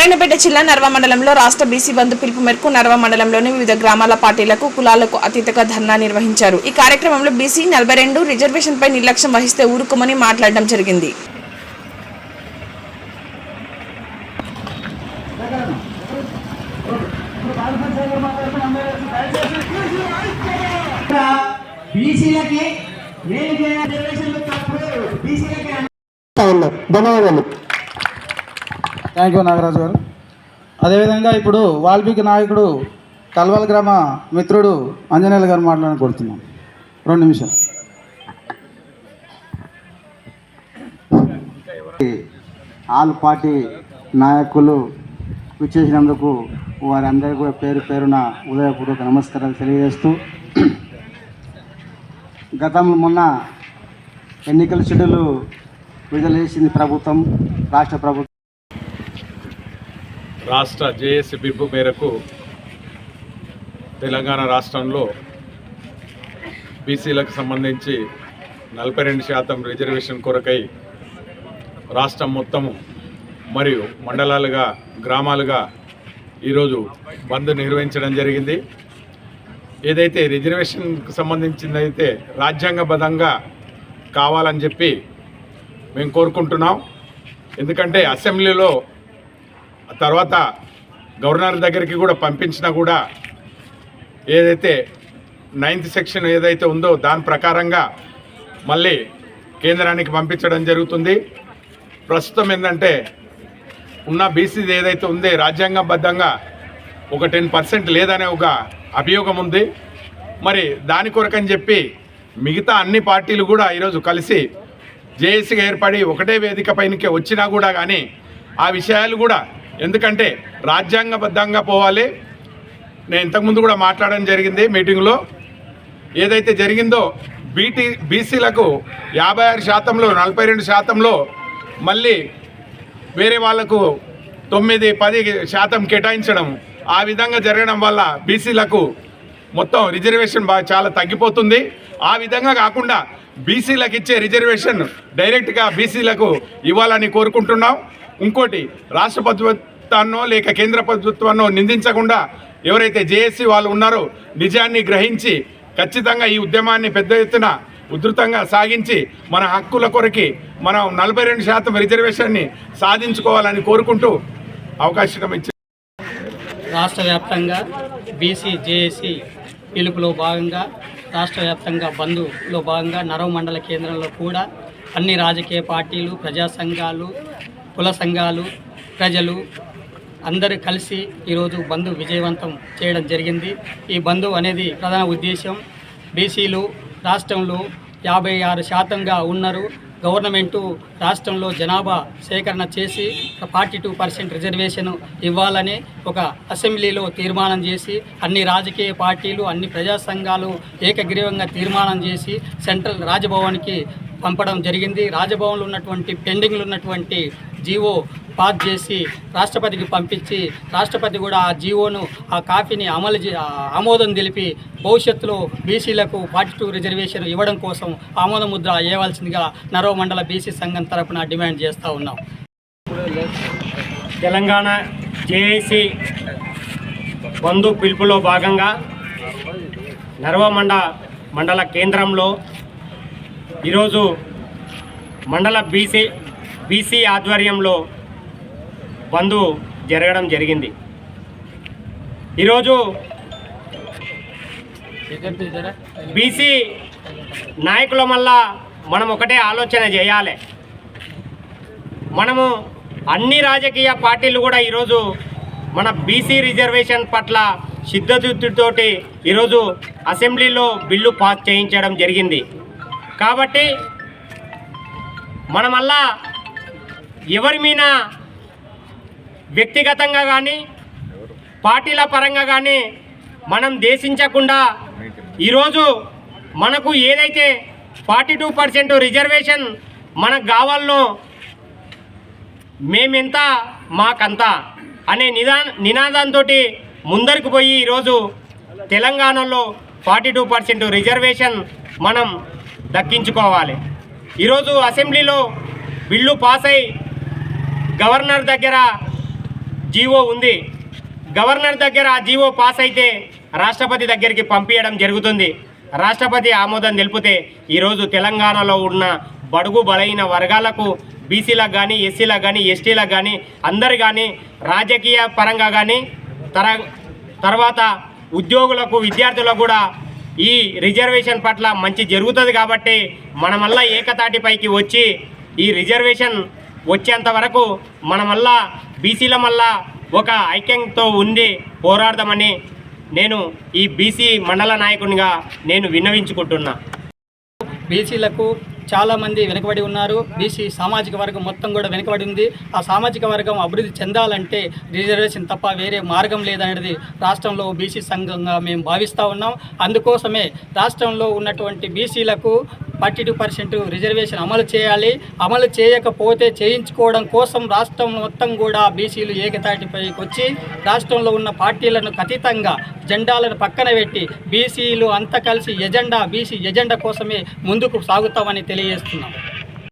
నారాయణపేట జిల్లా నర్వ మండలంలో రాష్ట్ర బీసీ బంధు పిలుపు మేరకు నర్వ మండలంలోని వివిధ గ్రామాల పార్టీలకు కులాలకు అతీతంగా ధర్నా నిర్వహించారు. ఈ కార్యక్రమంలో బీసీ నలభై రెండు రిజర్వేషన్ పై నిర్లక్ష్యం వహిస్తే ఊరుకోమని మాట్లాడడం జరిగింది. ధన్యవాదాలు. థ్యాంక్ యూ నాగరాజు గారు. అదేవిధంగా ఇప్పుడు వాల్మీకి నాయకుడు కల్వల్ గ్రామ మిత్రుడు అంజనేయులు గారు మాట్లాడని కోరుతున్నాను రెండు నిమిషాలు. ఆల్ పార్టీ నాయకులు విచ్చేసినందుకు వారందరికీ కూడా పేరు పేరున ఉదయపూర్వక నమస్కారాలు తెలియజేస్తూ గతంలో మొన్న ఎన్నికల షెడ్యూల్ విడుదల చేసింది ప్రభుత్వం రాష్ట్ర ప్రభుత్వం. రాష్ట్ర జేఏసీ పిలుపు మేరకు తెలంగాణ రాష్ట్రంలో బీసీలకు సంబంధించి నలభై రెండు శాతం రిజర్వేషన్ కొరకై రాష్ట్రం మొత్తము మరియు మండలాలుగా గ్రామాలుగా ఈరోజు బంద్ నిర్వహించడం జరిగింది. ఏదైతే రిజర్వేషన్కి సంబంధించిందైతే రాజ్యాంగబద్ధంగా కావాలని చెప్పి మేము కోరుకుంటున్నాం. ఎందుకంటే అసెంబ్లీలో తర్వాత గవర్నర్ దగ్గరికి కూడా పంపించినా కూడా ఏదైతే నైన్త్ సెక్షన్ ఏదైతే ఉందో దాని ప్రకారంగా మళ్ళీ కేంద్రానికి పంపించడం జరుగుతుంది. ప్రస్తుతం ఏంటంటే ఉన్న బీసీది ఏదైతే ఉందో రాజ్యాంగబద్ధంగా ఒక టెన్ పర్సెంట్ లేదనే ఒక అభియోగం ఉంది. మరి దాని కొరకని చెప్పి మిగతా అన్ని పార్టీలు కూడా ఈరోజు కలిసి జేఏసీగా ఏర్పడి ఒకటే వేదిక పైనకే వచ్చినా కూడా కానీ ఆ విషయాలు కూడా ఎందుకంటే రాజ్యాంగబద్ధంగా పోవాలి. నేను ఇంతకుముందు కూడా మాట్లాడడం జరిగింది మీటింగ్లో. ఏదైతే జరిగిందో బీటీ బీసీలకు యాభై ఆరు శాతంలో నలభై రెండు శాతంలో మళ్ళీ వేరే వాళ్ళకు తొమ్మిది పది శాతం కేటాయించడం ఆ విధంగా జరగడం వల్ల బీసీలకు మొత్తం రిజర్వేషన్ బాగా చాలా తగ్గిపోతుంది. ఆ విధంగా కాకుండా బీసీలకు ఇచ్చే రిజర్వేషన్ డైరెక్ట్గా బీసీలకు ఇవ్వాలని కోరుకుంటున్నాం. ఇంకోటి రాష్ట్ర ప్రభుత్వాన్నో లేక కేంద్ర ప్రభుత్వాన్నో నిందించకుండా ఎవరైతే జేఏసీ వాళ్ళు ఉన్నారో నిజాన్ని గ్రహించి ఖచ్చితంగా ఈ ఉద్యమాన్ని పెద్ద ఎత్తున ఉధృతంగా సాగించి మన హక్కుల కొరకి మనం నలభై రెండు శాతం రిజర్వేషన్ని సాధించుకోవాలని కోరుకుంటూ అవకాశం ఇచ్చి రాష్ట్ర వ్యాప్తంగా బీసీ జేఏసీ పిలుపులో భాగంగా రాష్ట్ర వ్యాప్తంగా బంధులో భాగంగా నరవ మండల కేంద్రంలో కూడా అన్ని రాజకీయ పార్టీలు ప్రజా సంఘాలు కుల సంఘాలు ప్రజలు అందరూ కలిసి ఈరోజు బంధు విజయవంతం చేయడం జరిగింది. ఈ బంధు అనేది ప్రధాన ఉద్దేశం బీసీలు రాష్ట్రంలో యాభై ఆరు శాతంగా ఉన్నారు. గవర్నమెంటు రాష్ట్రంలో జనాభా సేకరణ చేసి ఫార్టీ టూ పర్సెంట్ రిజర్వేషన్ ఇవ్వాలని ఒక అసెంబ్లీలో తీర్మానం చేసి అన్ని రాజకీయ పార్టీలు అన్ని ప్రజా సంఘాలు ఏకగ్రీవంగా తీర్మానం చేసి సెంట్రల్ రాజభవన్కి పంపడం జరిగింది. రాజభవన్లో ఉన్నటువంటి పెండింగ్లు ఉన్నటువంటి జీవో పాస్ చేసి రాష్ట్రపతికి పంపించి రాష్ట్రపతి కూడా ఆ జీవోను ఆ కాపీని అమలు చే- ఆ ఆమోదం తెలిపి భవిష్యత్తులో బీసీలకు ఫార్టీ టూ రిజర్వేషన్ ఇవ్వడం కోసం ఆమోద ముద్ర వేయవలసిందిగా నరో మండల బీసీ సంఘం తరపున డిమాండ్ చేస్తూ ఉన్నాం. తెలంగాణ జేఏసీ బంధు పిలుపులో భాగంగా నర్వమండ మండల కేంద్రంలో ఈరోజు మండల బీసీ బీసీ ఆధ్వర్యంలో బంధు జరగడం జరిగింది. ఈరోజు బీసీ నాయకుల వల్ల మనం ఒకటే ఆలోచన చేయాలి. మనము అన్ని రాజకీయ పార్టీలు కూడా ఈరోజు మన బీసీ రిజర్వేషన్ పట్ల సిద్ధతతోటి ఈరోజు అసెంబ్లీలో బిల్లు పాస్ చేయించడం జరిగింది. కాబట్టి మనమల్లా ఎవరి మీద వ్యక్తిగతంగా కానీ పార్టీల పరంగా కానీ మనం దేశించకుండా ఈరోజు మనకు ఏదైతే ఫార్టీ టూ పర్సెంట్ రిజర్వేషన్ మనకు కావాలనో మేమెంత మాకంత అనే నిదా నినాదంతో ముందరికి పోయి ఈరోజు తెలంగాణలో ఫార్టీ టూ పర్సెంట్ రిజర్వేషన్ మనం దక్కించుకోవాలి. ఈరోజు అసెంబ్లీలో బిల్లు పాస్ అయి గవర్నర్ దగ్గర జీవో ఉంది. గవర్నర్ దగ్గర ఆ జీవో పాస్ అయితే రాష్ట్రపతి దగ్గరికి పంపించడం జరుగుతుంది. రాష్ట్రపతి ఆమోదం తెలిపితే ఈరోజు తెలంగాణలో ఉన్న బడుగు బలైన వర్గాలకు బీసీలకు కానీ ఎస్సీలకు కానీ ఎస్టీలకు కానీ అందరు కానీ రాజకీయ పరంగా కానీ తర తర్వాత ఉద్యోగులకు విద్యార్థులకు కూడా ఈ రిజర్వేషన్ పట్ల మంచి జరుగుతుంది కాబట్టి మనమల్లా ఏకతాటిపైకి వచ్చి ఈ రిజర్వేషన్ వచ్చేంత వరకు మనమల్లా బీసీల మళ్ళా ఒక ఐక్యంతో ఉండి పోరాడదామని నేను ఈ బీసీ మండల నాయకునిగా నేను విన్నవించుకుంటున్నా. బీసీలకు చాలామంది వెనుకబడి ఉన్నారు. బీసీ సామాజిక వర్గం మొత్తం కూడా వెనుకబడి ఉంది. ఆ సామాజిక వర్గం అభివృద్ధి చెందాలంటే రిజర్వేషన్ తప్ప వేరే మార్గం లేదనేది రాష్ట్రంలో బీసీ సంఘంగా మేము భావిస్తూ ఉన్నాం. అందుకోసమే రాష్ట్రంలో ఉన్నటువంటి బీసీలకు ఫార్టీ టూ పర్సెంట్ రిజర్వేషన్ అమలు చేయాలి. అమలు చేయకపోతే చేయించుకోవడం కోసం రాష్ట్రం మొత్తం కూడా బీసీలు ఏకతాటిపైకి వచ్చి రాష్ట్రంలో ఉన్న పార్టీలను ఖచ్చితంగా జెండాలను పక్కన పెట్టి బీసీలు అంతా కలిసి ఎజెండా బీసీ ఎజెండా కోసమే ముందుకు సాగుతామని తెలియజేస్తున్నాం.